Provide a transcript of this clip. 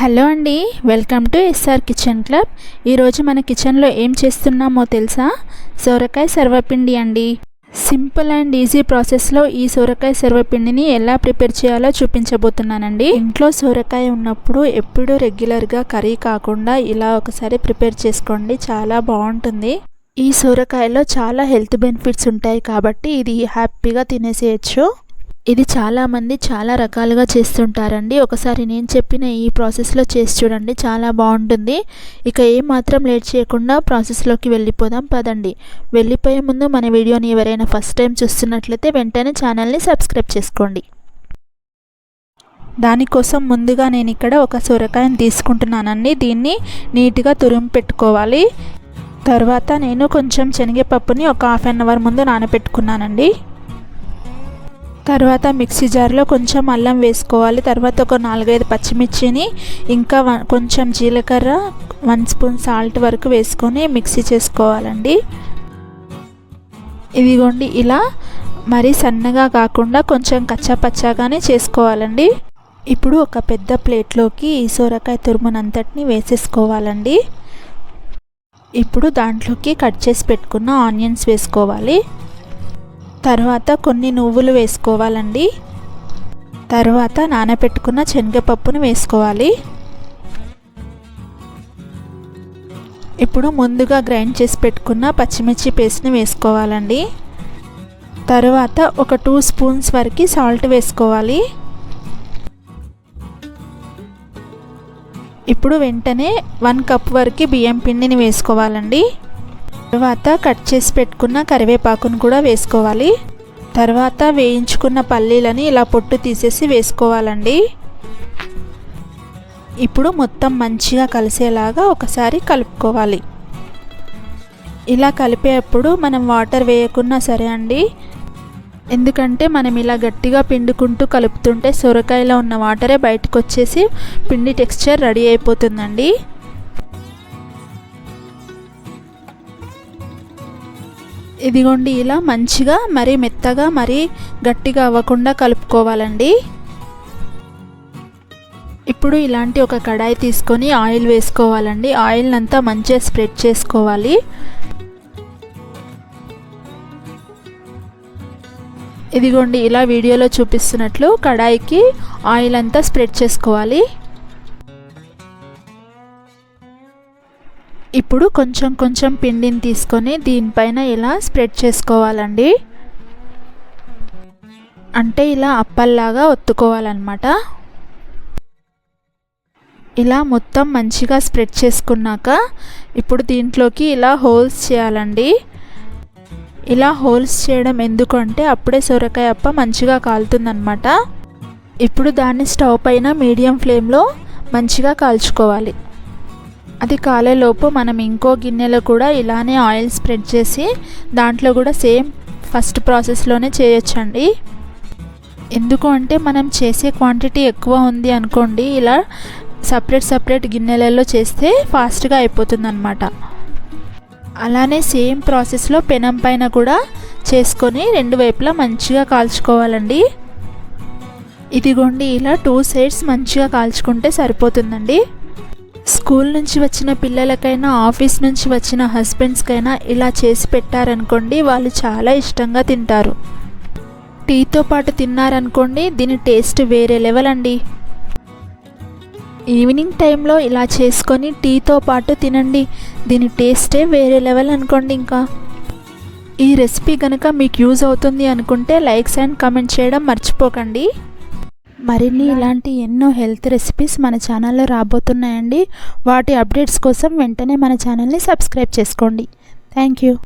Hello అండి welcome to SR kitchen club. ఈరోజు మన కిచెన్లో ఏం చేస్తున్నామో తెలుసా? సొరకాయ సర్వపిండి అండి. సింపుల్ అండ్ ఈజీ ప్రాసెస్లో ఈ సొరకాయ సర్వపిండిని ఎలా ప్రిపేర్ చేయాలో చూపించబోతున్నానండి. ఇంట్లో సొరకాయ ఉన్నప్పుడు ఎప్పుడూ రెగ్యులర్గా కర్రీ కాకుండా ఇలా ఒకసారి ప్రిపేర్ చేసుకోండి చాలా బాగుంటుంది. ఈ సొరకాయలో చాలా హెల్త్ బెనిఫిట్స్ ఉంటాయి కాబట్టి ఇది హ్యాపీగా తినేసేయచ్చు. ఇది చాలామంది చాలా రకాలుగా చేస్తుంటారండి. ఒకసారి నేను చెప్పిన ఈ ప్రాసెస్లో చేసి చూడండి. చాలా బాగుంటుంది. ఇక ఏమాత్రం మాత్రం లేట్ చేయకుండా ప్రాసెస్లోకి వెళ్ళిపోదాం. పదండి. వెళ్ళిపోయే ముందు మన వీడియోని ఎవరైనా ఫస్ట్ టైం చూస్తున్నట్లయితే వెంటనే ఛానల్ని సబ్స్క్రైబ్ చేసుకోండి. దానికోసం ముందుగా నేను ఇక్కడ ఒక సొరకాయను తీసుకుంటున్నానండి. దీన్ని నీట్గా తురిమి పెట్టుకోవాలి. తర్వాత నేను కొంచెం శనగపప్పుని ఒక హాఫ్ అన్ అవర్ ముందు నానబెట్టుకున్నానండి. తర్వాత మిక్సీ జార్లో కొంచెం అల్లం వేసుకోవాలి. తర్వాత ఒక నాలుగైదు పచ్చిమిర్చిని ఇంకా కొంచెం జీలకర్ర వన్ స్పూన్ సాల్ట్ వరకు వేసుకొని మిక్సీ చేసుకోవాలండి. ఇదిగోండి ఇలా మరీ సన్నగా కాకుండా కొంచెం కచ్చాపచ్చాగానే చేసుకోవాలండి. ఇప్పుడు ఒక పెద్ద ప్లేట్లోకి ఈ సొరకాయ తురుమునంతటిని వేసేసుకోవాలండి. ఇప్పుడు దాంట్లోకి కట్ చేసి పెట్టుకున్న ఆనియన్స్ వేసుకోవాలి. తర్వాత కొన్ని నువ్వులు వేసుకోవాలండి. తర్వాత నానబెట్టుకున్న శనగపప్పును వేసుకోవాలి. ఇప్పుడు ముందుగా గ్రైండ్ చేసి పెట్టుకున్న పచ్చిమిర్చి పేస్ట్ని వేసుకోవాలండి. తర్వాత ఒక టూ స్పూన్స్ వరకు సాల్ట్ వేసుకోవాలి. ఇప్పుడు వెంటనే వన్ కప్ వరకు బియ్యం పిండిని వేసుకోవాలండి. తర్వాత కట్ చేసి పెట్టుకున్న కరివేపాకును కూడా వేసుకోవాలి. తర్వాత వేయించుకున్న పల్లీలని ఇలా పొట్టు తీసేసి వేసుకోవాలండి. ఇప్పుడు మొత్తం మంచిగా కలిసేలాగా ఒకసారి కలుపుకోవాలి. ఇలా కలిపేటప్పుడు మనం వాటర్ వేయకున్నా సరే అండి ఎందుకంటే మనం ఇలా గట్టిగా పిండుకుంటూ కలుపుతుంటే సొరకాయలో ఉన్న వాటరే బయటకు వచ్చేసి పిండి టెక్స్చర్ రెడీ అయిపోతుందండి. ఇదిగోండి ఇలా మంచిగా మరీ మెత్తగా మరీ గట్టిగా అవ్వకుండా కలుపుకోవాలండి. ఇప్పుడు ఇలాంటి ఒక కడాయి తీసుకొని ఆయిల్ వేసుకోవాలండి. ఆయిల్ని అంతా మంచిగా స్ప్రెడ్ చేసుకోవాలి. ఇదిగోండి ఇలా వీడియోలో చూపిస్తున్నట్లు కడాయికి ఆయిల్ అంతా స్ప్రెడ్ చేసుకోవాలి. ఇప్పుడు కొంచెం కొంచెం పిండిని తీసుకొని దీనిపైన ఇలా స్ప్రెడ్ చేసుకోవాలండి. అంటే ఇలా అప్పల్లాగా ఒత్తుకోవాలన్నమాట. ఇలా మొత్తం మంచిగా స్ప్రెడ్ చేసుకున్నాక ఇప్పుడు దీంట్లోకి ఇలా హోల్స్ చేయాలండి. ఇలా హోల్స్ చేయడం ఎందుకంటే అప్పుడే సొరకాయ అప్ప మంచిగా కాలుతుందనమాట ఇప్పుడు దాన్ని స్టవ్ పైన మీడియం ఫ్లేమ్లో మంచిగా కాల్చుకోవాలి. అది కాలేలోపు మనం ఇంకో గిన్నెలో కూడా ఇలానే ఆయిల్ స్ప్రెడ్ చేసి దాంట్లో కూడా సేమ్ ఫస్ట్ ప్రాసెస్లోనే చేయొచ్చండి. ఎందుకు అంటే మనం చేసే క్వాంటిటీ ఎక్కువ ఉంది అనుకోండి ఇలా సపరేట్ సపరేట్ గిన్నెలలో చేస్తే ఫాస్ట్గా అయిపోతుంది అనమాట అలానే సేమ్ ప్రాసెస్లో పెనం పైన కూడా చేసుకొని రెండు వైపులా మంచిగా కాల్చుకోవాలండి. ఇదిగోండి ఇలా టూ సైడ్స్ మంచిగా కాల్చుకుంటే సరిపోతుందండి. స్కూల్ నుంచి వచ్చిన పిల్లలకైనా ఆఫీస్ నుంచి వచ్చిన హస్బెండ్స్కైనా ఇలా చేసి పెట్టారనుకోండి వాళ్ళు చాలా ఇష్టంగా తింటారు. టీతో పాటు తిన్నారనుకోండి దీని టేస్ట్ వేరే లెవెల్ అండి. ఈవినింగ్ టైంలో ఇలా చేసుకొని టీతో పాటు తినండి దీని టేస్టే వేరే లెవెల్ అనుకోండి ఇంకా. ఈ రెసిపీ కనుక మీకు యూజ్ అవుతుంది అనుకుంటే లైక్స్ అండ్ కమెంట్ చేయడం మర్చిపోకండి. మరిన్ని ఇలాంటి ఎన్నో హెల్త్ రెసిపీస్ మన ఛానల్లో రాబోతున్నాయండి. వాటి అప్డేట్స్ కోసం వెంటనే మన ఛానల్ని సబ్స్క్రైబ్ చేసుకోండి. Thank you.